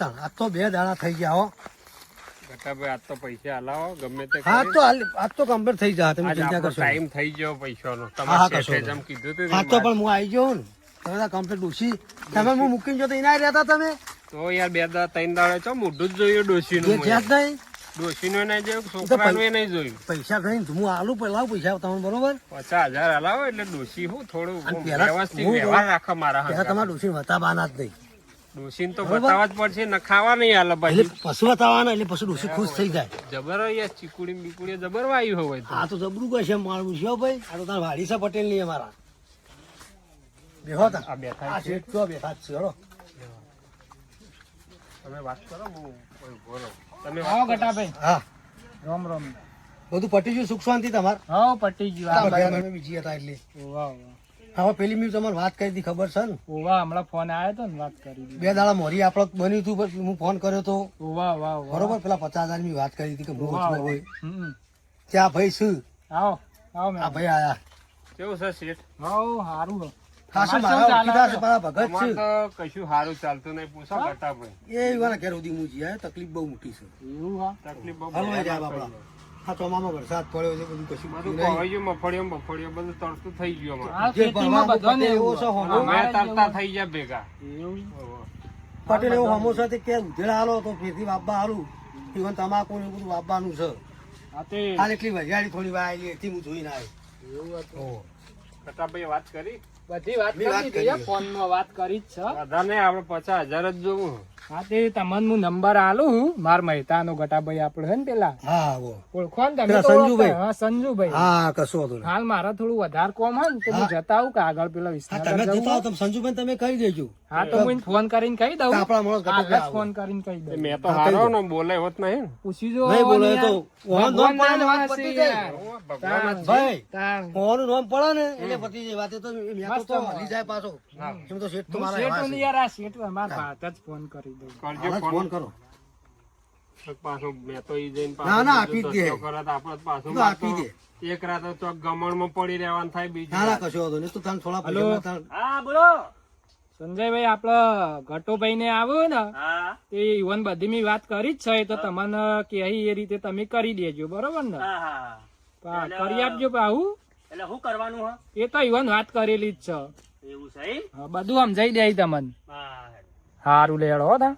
તાણ આજ તો બે દાડા થઈ ગયા હો. આજ તો પૈસા હલાવો ગમે તે હા તો આજ તો કમ્પ્લીટ થઈ જાય તમે ચિંતા કરશો ટાઈમ થઈ ગયો પૈસાનો. તમારે શેઠે જેમ કીધું હતું હા તો પણ હું આવી જાઉં ને. તમે કમ્પ્લીટ ડૂસી તમે હું મૂકીને જો તો એના રહેતા તમે. તો યાર બે દાડા ત્રણ દાડે છો મોઢું જ જોયું જે ડોશીનું જ્યાં જ નહીં. ડોશીનું નહીં જોયું નહીં પૈસા થઈને હું આલુ પેલા પૈસા તમને બરોબર? પચાસ હજાર હલાવો એટલે ડોસી હું થોડું પહેલા વ્યવસ્થિત વ્યવહાર રાખો મારા પેલા તમારે ડૂસી બતાવવાના જ નહીં. ડોશીને તો બતાવવા જ પડશે ને ખાવા નહીં હાલે એટલે પશુ બતાવવાના એટલે પશુ ડૂસી ખુશ થઈ જાય. જબર યાર ચીકુડી બીકુડી જબર વાયુ હોય તો. આ તો જબરું કહે છે મારું છે ભાઈ. આ તો તારા વાડીસા પટેલની અમારા. બેહો તા. આ બેઠા છે. હળો. તમે વાત કરો હું બોલો. તમે આવો. હા. રામ રામ. બધું પટી ગયું સુખ શાંતિ તમારે? હા પટી ગયું. બીજી. હતા એટલે. વાહ. હવે પેલી મેં તમારે વાત કરી હતી ખબર છે ને? ઓવા હમણાં ફોન આવ્યો હતો ને વાત કરી બે દાડા મોરી આપણે બન્યું હતું પછી હું ફોન કર્યો તો ઓવા ઓવા બરોબર પેલા પચાસ હજારની વાત કરી હતી કે હું વચમાં હોય ત્યાં ભાઈ શું આવો આવો આ ભાઈ આયા. કેવું છે શેઠ? હાઉ સારું મારા છે? મારા ભગત છે. કશું સારું ચાલતું નહીં. પૂછો ગટાભાઈ એ વાળા ઘેર સુધી હું જઈ તકલીફ બહુ મોટી છે. એવું હા? તકલીફ બહુ હલવાઈ જાય આ ચોમામાં વરસાદ પડ્યો છે બધું કશું બધું. કોવાઈ ગયું મફળિયો મફળિયો બધું તરતું થઈ ગયું અમારે. જે ભણવા બધાને એવો છે. હોમો. અમે તરતા થઈ ગયા ભેગા. એવું પટેલ એવો હમો છે કે ઉધેડા હાલો તો ફેરથી વાપવા હારું. ઇવન તમાકુ ને બધું વાપવાનું છે. હાલ એટલી વરિયાળી થોડી વાર આવી એથી હું જોઈને આવ્યો એવું હતું. ઓહો. વાત કરી? બધી વાત વાત કરી ફોનમાં વાત કરી જ છે. બધાને નહીં આપણે પચાસ હજાર જ જોવું. હા તે તમને હું નંબર આલું માર મહેતાનો ગટાભાઈ આપણો હે ને પેલા. હા ઓળખો ને તમે સંજુભાઈ? હા સંજુભાઈ. હા કશો વાંધો હાલ મારે થોડું વધારે કોમ હે ને તો હું જતા આવું કે આગળ પેલા હા તમે જતા હો તમે સંજુભાઈ તમે કહી દેજો. હા તો હું ફોન કરીને કહી દઉં. આપણા માણસ હાલ ફોન કરીને કહી દઉં. મેં તો હારો ને બોલે હોત નહીં. પૂછી જો નહીં બોલો તો ઓહન નોમ પડે ને વાત પતી જાય. ભગવાન. ભાઈ તાણ. ઓહનનું નામ પડે ને એટલે પતી જાય. વાતે તો મેં તો મસ્ત તો વાત. હલી જાય પાછો. એમ તો શેઠ તો મારા શેઠ એવા ને છે. યાર આ શેઠ અમારા ભાત જ ફોન કરી કરજો ફોન. ફોન કરો. પાછો મેં તો ઈ જઈને ના, ના, આપી દે. ધંધો આપણે જ આપી દે. એક રાત તો ગમણમાં પડી રહેવાનું થાય બીજું ના ના કશો વાંધો નહીં. તો તને થોડા હલો. હા બોલો. સંજયભાઈ આપડે ઘટોભાઈ ને આવ્યો ને? તે ઈવન બધી મી વાત કરી જ છે તો તમને કે એ રીતે તમે કરી દેજો બરોબર ને? હા, કરી આપજો આવું એટલે શું કરવાનું એ તો ઈવન વાત કરેલી જ છે. એવું છે બધું સમજાઈ દે તમને. હા. સારું લેડો હો તા.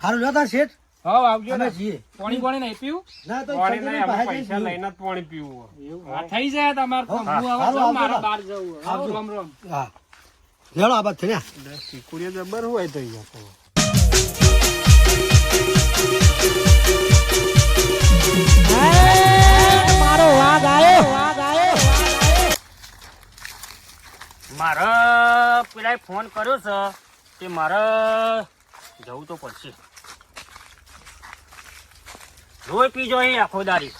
હારું લ્યો તા શેઠ. હા આવજો ને. જીએ પાણી પાણી નહીં પીવું? ના તો પાણી નહીં, આપણે પૈસા લઈને જ પાણી પીવું. હા, થઈ જાય તમાર તો. હા, આવું મારે. બહાર જવું. રામ રામ. હા. લેડો આ બાદ થયા એટલે જબર હોય તો અહીંયા તો. મારા પેલા ફોન કર્યો છે. તે મારે જવું તો પડશે. રોય પીજો એ આખો દારી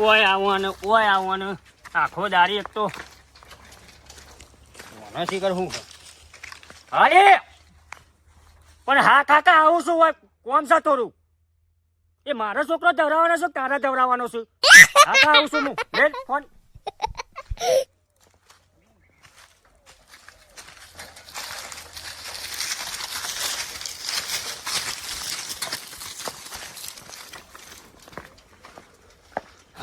ઓય આવવાનું ઓય આવવાનું આખો દારી એક તો. મને શીખર હું અરે પણ હા કાકા, આવું શું હોય? કોમ છે થોડું એ મારો છોકરો દવરાવાનો છે, તારા ધવરાવાનો છે. હા કા આવું છું હું? ફોન.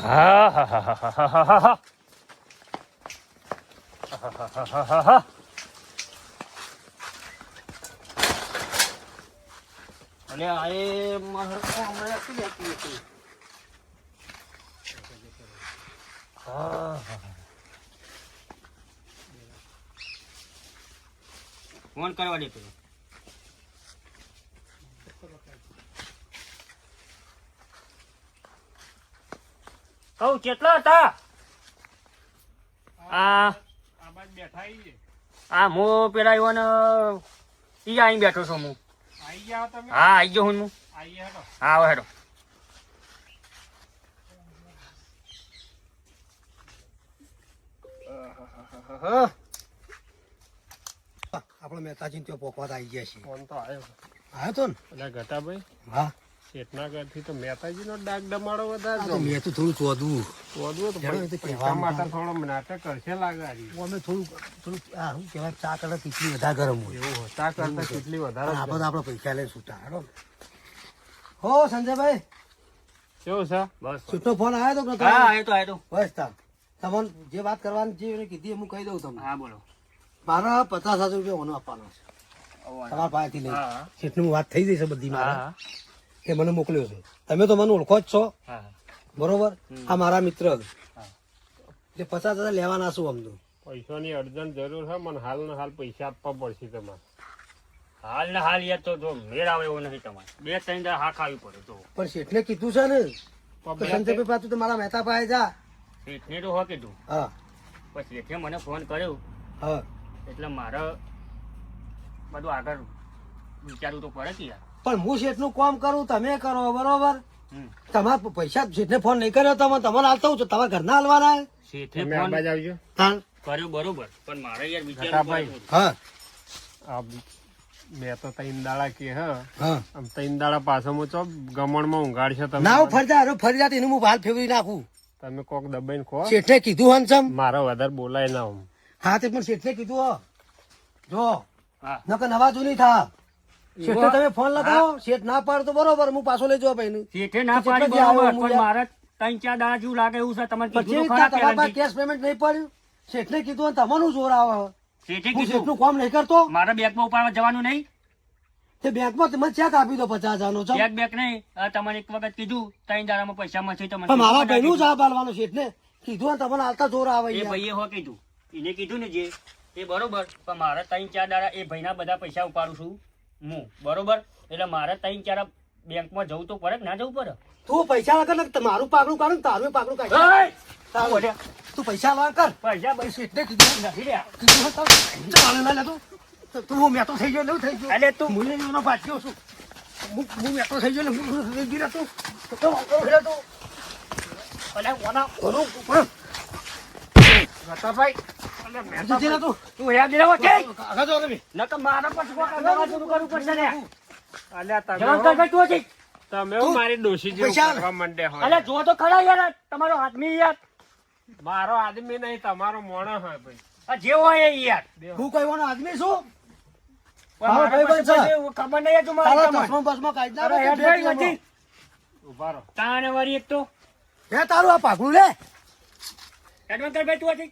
હા હા હા હા હા હા હા આ એ મારે હમણાં નથી લેતી હતી. હા, હા, હા. ફોન કરવા દે પેલો કહું કેટલા હતા? આ આ બાજુ બેઠા. આ હું પેલા એવન ઈ આઈ બેઠો છું હું. આઈ ગયા તમે? હા આઈ ગયો હું હું. આઈએ હેડો. હા આવો હેડો. આપણે મહેતાજી ત્યાં પોકવાત આવી ગયા છીએ ફોન તો આવ્યો આવ્યો તો ને? એટલે ઘટાભાઈ? હા. શેઠના તો મહેતાજીનો ડાક ડમાડો વધારે મેં તો થોડું ચોદવું વધુ તો હેડો, એ તો પૈસા માટે થોડો નાટક કરશે લાગે અમે થોડું થોડું આ શું કહેવાય ચા કરતા ખીચડી વધારે ગરમ હોય. એવું હોતા કરતા કેટલી વધારે અને આપણે આપણે પૈસા લઈને છૂટા હેડો. હો સંજયભાઈ. કેવું છે? બસ. છૂટો ફોન આવ્યો તો હા આયો તો આયો બસ તાર. તમને જે વાત કરવાની છે એને કીધી હું કહી દઉં તમને. હા બોલો. મારા પચાસ હજાર રૂપિયા ઓનો આપવાનો છે. તમારા પાસેથી લઈ. હા. વાત થઈ જશે બધી મારે. એ મને મોકલ્યો છે. તમે તો મને ઓળખો જ છો. બરોબર? આ મારા મિત્ર એટલે પચાસ હજાર લેવાના છું અમને પૈસાની અર્જન્ટ જરૂર છે મને હાલ ને હાલ પૈસા આપવા પડશે તમારે. હાલ ને હાલ યાદ તો જો મેળ આવે એવો નથી તમારે. બે ત્રણ દાડા હા ખાવી પડે તો. પણ શેઠને કીધું છે ને તો સંજયભાઈ પાછું તો મારા મહેતા પાસે જા. શેઠને તો હો કીધું હા. પછી શેઠે મને ફોન કર્યો. હા. એટલે મારે બધું આગળ વિચારવું તો પડે કે યાર. પણ હું શેઠનું કામ કરું તમે કરો બરોબર. તમારા પૈસા શેઠને ફોન નહીં કર્યો તમે તમારે હાલતા હું છું તમારા ઘરના હાલવાના છે? શેઠે ફોન આવજો. બરોબર પણ મારે યાર વિચારવું હા. આ તો તૈન દાડા કે હા. આમ દાડા પાછો હું ચો ગમણમાં ઊંઘાડશો તમે. ના ફરજા હારું ફરજા એનું હું હાલ ફેરવી નાખું. તમે કોક દબાઈને ખો. શેઠને કીધું હનસમ મારો વધારે બોલાય ના હું હા તે પણ શેઠને કીધું હો. જો. હા. નકર નવા જૂની થા. શેઠને તમે ફોન લગાવો શેઠ ના પાડો તો બરોબર હું પાછો લઈ જવા ભાઈ શેઠે ના પાડી બરોબર પણ મારે ત્રણ ચાર દાડા જેવું લાગે એવું છે તમારે પછી તમારા કેશ પેમેન્ટ નહીં પડ્યું? શેઠને કીધું તમારું જોર આવે. શેઠે કીધું. શેઠનું કામ નહીં કરતો. મારે બેંકમાં ઉપાડવા જવાનું નહીં? તે બેંકમાં તમે ચેક આપી દો પચાસ હજાર નો ચેક બેંક નહીં. તમારે એક વખત કીધું ત્રણ દાડામાં પૈસા મળશે તમને મારા કીધું ભાઈનું જ આ બાલવાનો શેઠને કીધું તમને હાલતા જોર આવે એ ભાઈએ હો કીધું. એને કીધું ને જે. એ બરોબર પણ મારા ત્રણ ચાર દાડા એ ભાઈના બધા પૈસા ઉપાડું છું. હું બરોબર? એટલે મારે તઈ ચાર બેંકમાં જવું તો પડે ના જવું પડે? તું પૈસા વગર મારું પાકડું કાઢું તારું પાકડું કાઢ. તું પૈસા લાવ કર. પૈસા પૈસા એટલે કીધું નથી. કીધું ચાલે લે તું. તું હું મેં તો થઈ ગયો એવું થઈ ગયું. એટલે તું હું એનો છું. હું હું મેં થઈ ગયો ને હું રહી ગયો તું. તો નહીં તું. અલે ઓના ઘણું પણ જટાભાઈ તું તું યાદ રહેવો કે આગળ જો તમે. નકર મારા પછી કોક દવા શરૂ કરવું પડશે ને અલ્યા તમે જવાન કર હો- ભાઈ તું હજી. તમે મારી ડોશી જેવું કરવા માંડ્યા હોય. અલે જો તો ખરા યાર તમારો આદમી યાર. મારો આદમી નહીં તમારો મોણસ હોય ભાઈ. આ જે હોય યાર. હું. કહેવાનો આદમી છું? હા, ખબર નહીં તું મારી તારા તમને. ચશ્મા. ઊભા રહો. તાણે વાળી એક તો. હે તારું આ પાઘડું લે. એડવાન્સ ભાઈ તું હજી.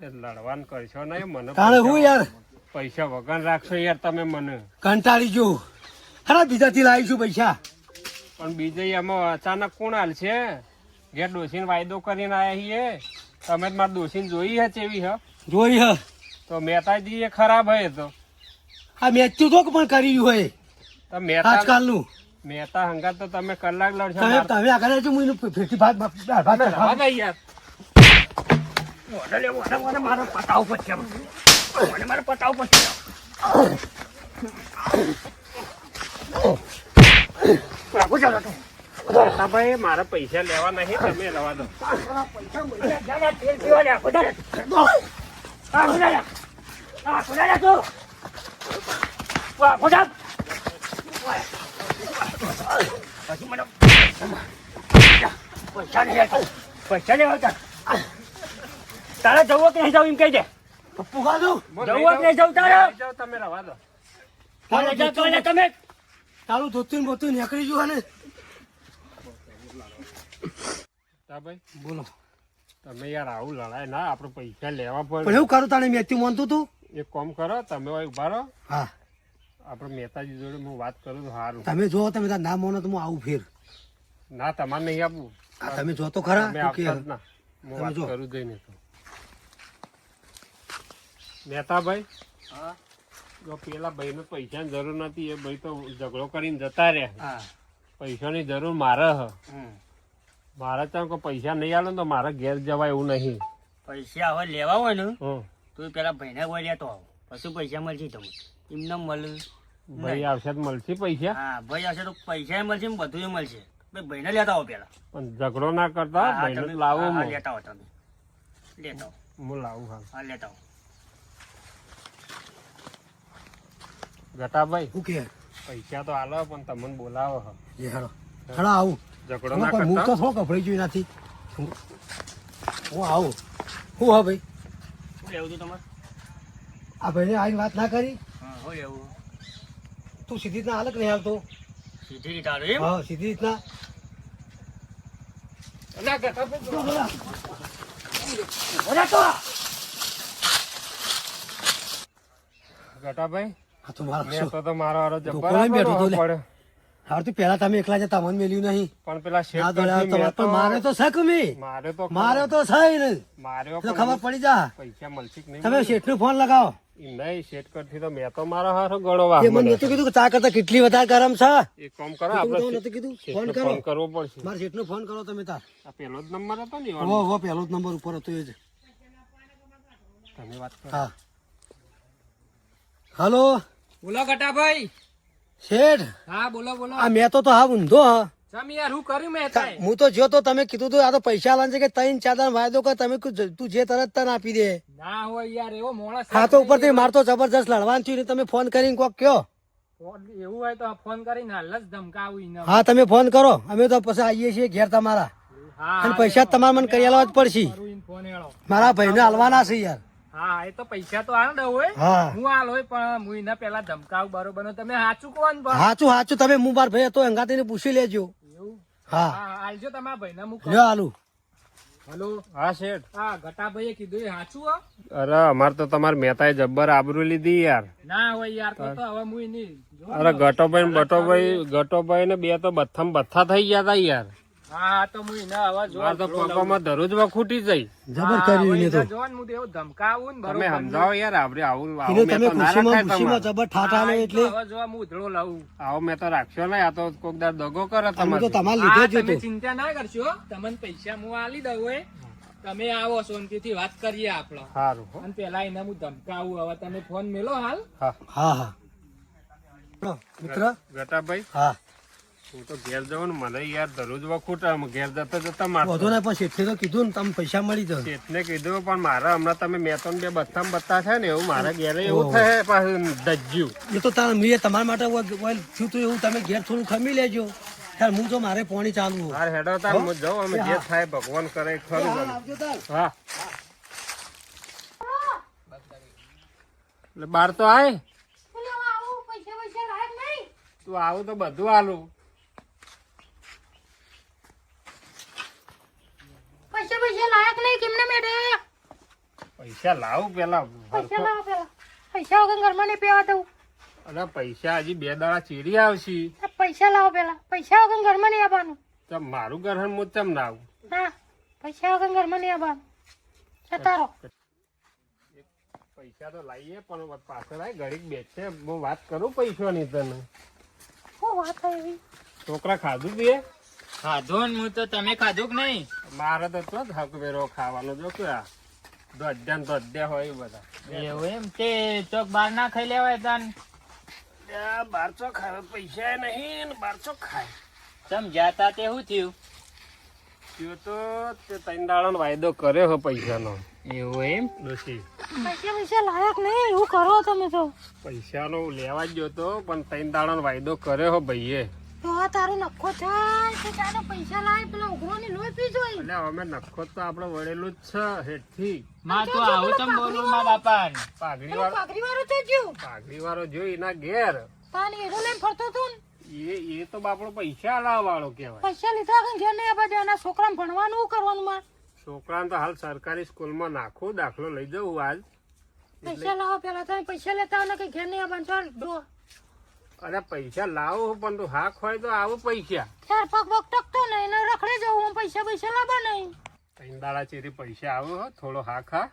લડવાન કરશો નહીં મને તારે હું પૈસા- યાર? પૈસા વગર રાખશો યાર તમે મને. કંટાળી જો ખરા બીજાથી લાવીશું પૈસા? પણ બીજે એમાં અચાનક કોણ હાલ છે ઘેર ડોસીને વાયદો કરીને આયા છીએ. તમે જ મારા ડોસીને જોઈ હે ચેવી હ? જોઈ હ. તો મહેતાજી એ ખરાબ હે તો. આ મેચ્યું તો પણ કર્યું હોય તો મહેતા આજકાલનું. મહેતા હંગાત તો તમે કલાક લડશો તમે આગળ હું એનું ફેરથી ભાત ભાત યાર. ઓને લે, ઓને, ઓને મારે પડશે. ઓને મારે પતાવવું પડશે. બાપુ ચાલો તો. ભાઈ મારા પૈસા લેવા નહીં તમે રવા દો મને પૈસા નહીં પૈસા લેવા. તારે જવું કે નહીં જવું એમ કહી દે પપ્પુ ખાધું? જવું કે નહીં જવું તારે? તમે રવા દો. તમે? તારું ધોતું બોતું નીકળી જુઓ ને? તા ભાઈ બોલો. તમે યાર આવું લડાય ના આપણે પૈસા લેવા પણ પડે એવું કરું તાણે મેચ્યું માનતું તું? એક કામ કરો તમે હોય ઊભા રહો. હા. આપણે મહેતાજી જોડે હું વાત કરું તો સારું તમે જો તમે તાર ના માનો તો હું આવું ફેર. ના તમારે નહીં આપવું તમે જો તો ખરા તમે જો. કરું જઈને તો. મહેતાભાઈ? હા. જો પેલા ભાઈને પૈસાની જરૂર નથી એ ભાઈ તો ઝઘડો કરીને જતા રહ્યા પૈસા પૈસાની જરૂર મારે હ. મારે કોઈ પૈસા નહીં આવે ને તો મારે ઘેર જવાય એવું નહીં. પૈસા હવે લેવા હોય ને. તો પેલા પેલા ભાઈને કોઈ તો આવો. પછી પૈસા મળશે તમને. એમને મળે. ભાઈ આવશે તો મળશે પૈસા? હા ભાઈ આવશે તો પૈસા મળશે ને બધું મળશે. ભાઈ ભાઈને લેતા આવો પેલા. પણ ઝઘડો ના કરતા તમે- લાવો લેતા આવો તમે. લેતા આવો. હું લાવું હા લેતા આવો. ઘટાભાઈ શું કે? પૈસા તો આલો પણ તમને બોલાવો હો. એ હેડો હેડો આવું. ઝઘડો ના તો કરતા? કપડી જોઈ નથી હું આવું. શું હા ભાઈ. શું લેવું તમારે? આ ભાઈને આવીને વાત ના કરી? હા હોય એવું. તું સીધી રીતના હાલક નહીં હાલતો? સીધી રીતે આવે હા સીધી રીતના. ના, ગટાભાઈ તો મારો શું? તો તો મારો હારો જબ્બર દુકાને બેઠો આપેલો તો લે. પડ્યો. હાર તો પેલા તમે એકલા જતા મને મેલ્યું નહીં. પણ પેલા શેઠ ના દોડ્યા તો પણ મારે તો શક મે. મારે તો મારે તો છે ને માર્યો પણ ખબર પડી જા. પૈસા મળશે કે નહીં? તમે શેઠનો ફોન લગાવો. ઈ નહીં શેઠ કરથી તો મેં તો મારો હારો ગળો એ મને નતું કીધું કે તા કરતા કેટલી વધારે ગરમ છે. એક કામ કરો તું આપણે નતું કીધું? ફોન શેઠને કરો. ફોન કરવો પડશે. મારે શેઠનો ફોન કરો તમે તાર. આ પેલો જ નંબર હતો ને હો હો પહેલો જ નંબર ઉપર હતો એ જ. તમે વાત કરો. હા. હલો? બોલો ગટાભાઈ શેઠ હા બોલો બોલો. આ મેં તો તો હા ઊંધો હા. હું તા- જો તો તમે કીધું તું આ તો પૈસા લાવવાનું છે કે ત્રણ ચાદર વાયદો કર તમે તું જે તરત તને આપી દે. ના હોય યાર એવો મોણસ હા તો ઉપરથી માર તો જબરજસ્ત લડવાનું થયું ને તમે ફોન કરીને કોક કયો. એવું હોય તો ફોન કરીને હાલ જ ધમકાવું હા તમે ફોન કરો. અમે તો પછી આવીએ છીએ ઘેર તમારા. અને પૈસા તમારે મને કરી આલવા જ પડશે. મારા ભાઈને હાલવાના છે યાર. હા એ તો પૈસા તો દઉં હોય. હું. હાલ હોય પણ હું એને પેલા ધમકાવ બરોબર તમે સાચું કોણ પણ. સાચું હાચું. તમે હું મારા ભાઈ હતો અંગાતીને પૂછી લેજો. હા. તમારા ભાઈ ને લ્યો આલુ. હલો? હા શેઠ. હા ગટાભાઈએ કીધું એ સાચું? અરે અમાર તો તમારે મહેતાએ જબ્બર આબરૂ લીધી યાર. ના હોય યાર તો તો હવે હું એની જો અરે ગટોભાઈ ને બટોભાઈ ગટોભાઈ ને બે તો બથમ બથા થઈ ગયા તા યાર. હા તો હું એને હવે જો માર તો પગોમાં દરરોજ વખૂટી જઈ જબર કર્યું એને તો જો હું તો ધમકાવું ને તમે સમજાવો યાર આપણે આવું આવું મેં તમે તો ના રાખાય તમારે. જબર ઠાઠા લો એટલે. હવે જો હું ઉધળો લાવું આવો મેં તો રાખ્યો નહીં આ તો કોક દાર દગો કરે તો તમારે. લીધો જ તમે ચિંતા ના કરશો તમને પૈસા હું આલી દઉં એ તમે આવો શાંતિથી વાત કરીએ આપડે સારું અને પેલા એને હું ધમકાવું હવે તમે ફોન મેલો હાલ. હા. હા હા. મિત્ર. ગટાભાઈ? હા. હું તો ઘેર જાઉં ને મને યાર દરરોજ વખૂટા ઘેર જતા જતા મારતો વધુ ના પણ શેઠે તો કીધું ને તમે પૈસા મળી જશે. શેઠને કીધું પણ મારા હમણાં તમે મેં તો બે બથ્થામ બત્તા છે ને એવું મારા ઘેરે એવું થાય પાછું દજ્યું એ તો તાર મેં તમારા માટે થયું એવું તમે ઘેર થોડું ખમી લેજો. યાર હું તો મારે પોણી ચાલુ. હાર હેડો તાર હું? જાઉં અમે જે થાય ભગવાન કરે ખરું હા, બને. આવજો તાર. હા. એટલે બાર તો આય. તું આવું તો બધું આલું. પૈસા પૈસા લાયક નહીં કેમને મેડે પૈસા લાવ પેલા. પૈસા લાવો પેલા. પૈસા વગર ઘરમાં નહીં પીવા દઉં. અરે પૈસા હજી બે દાડા ચીરી આવશે. પૈસા લાવો પેલા. પૈસા વગર ઘરમાં નહીં આવવાનું. તો મારું ઘર હું તેમ ના આવું. ના પૈસા વગર ઘરમાં નહીં આવવાનું. સતારો પૈસા તો લાવીએ પણ પાછળ આય ઘડીક બેસે. હું વાત કરું પૈસાની તને? શું વાત એવી છોકરા ખાધું દે ખાધો ને હું તો તમે ખાધું કે નહીં? મારે તો તો જ હકવેરો ખાવાનો જો કે આ દોડ્યા ને દોડ્યા હોય એ બધા. એવું એમ? તે ચોક બાર ના ખાઈ લેવાય તન. આ બારસો ખાવે પૈસા નહીં ને બારસો ખાય. તમ જાતા તે શું થયું? થયું તો તે ત્રણ દાડાનો વાયદો કર્યો હો પૈસાનો. એવું એમ? ડોશી પૈસા પૈસા લાયક નહીં એવું કરો તમે તો. પૈસાનો લેવા જ ગયો તો પણ ત્રણ દાડાનો વાયદો કર્યો હો ભાઈએ. તો તારો નખો થાય કે તારો પૈસા લાય પેલા ઉઘરોની લોહી પી જોઈ. એટલે અમે નખો તો આપણે વળેલું જ છે હેઠથી. માં તો આવું તમ બોલું માં બાપા પાઘડી વાળો પાઘડી વાળો તો જ્યું પાઘડી વાળો જોઈ એના ઘેર. તાની એરો લઈને ફરતો હતો ને? એ એ તો બાપડો પૈસા લાવવા વાળો કહેવાય. પૈસા લીધા ઘેર નહીં આવવા દેવાના છોકરાને ભણવાનું કરવાનું માર. છોકરાને તો હાલ સરકારી સ્કૂલમાં નાખો દાખલો લઈ જવું આજ. પૈસા લાવો પેલા તમે પૈસા લેતા હોય ને ઘેર નહીં આવવાનું ચાલ અરે પૈસા લાવો પણ તું હાક હોય તો આવો પૈસા. ચાર પગ પગ ટકતો નહીં ને રખડે જવું હું પૈસા પૈસા લાવવા નહીં. તૈન દાડા ચેરી પૈસા આવો હો થોડો હાક હા.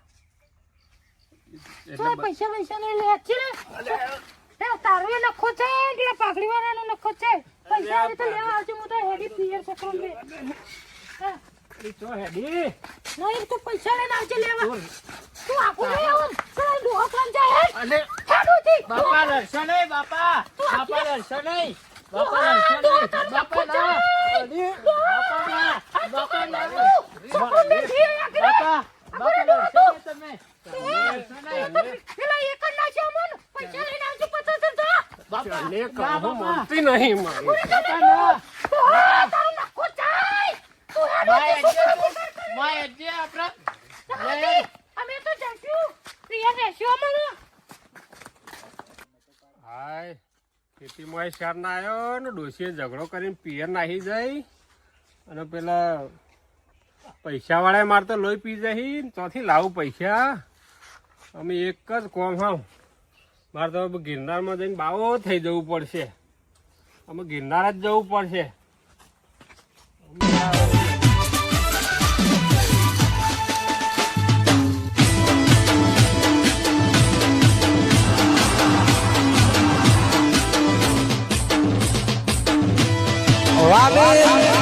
એટલે પૈસા પૈસા નહીં લે છે ને તારો એ નખો છે એટલે પાઘડી વાળાનો નખો છે. પૈસા તો લેવા આવજો હું તો હેડી પિયર છોકરો લે હા. ચો હેડી નહીં તું પૈસા લઈને આવજે લેવા. તું આખું નહીં આવું ચાલ ડોહો કામ જાય અને હેડ ઉઠી. બાપા લડશો નહીં બાપા. બાપા લડશો નહીં. બાપા લડશો નહીં. બાપા ના. અલી, બાપા ના. બાપા ના. બાપા બાપા લડશો નહીં તમે. તમે લડશો નહીં. પેલા એક જ નાખ્યો અમોને. અમે તો પ્રિયા રહેશું અમારો. હાય ખેતીમાં શાર ના આવ્યો ને ડોસીએ ઝઘડો કરીને પિયર નાહી જાય અને પેલા પૈસાવાળાએ મારે તો લોહી પી જઈ ને ત્યાંથી લાવું પૈસા. અમે એક જ કોમ હાવ. મારે તો ગિરનારમાં જઈને બાવો થઈ જવું પડશે. અમે ગિરનાર જ જવું પડશે. amin.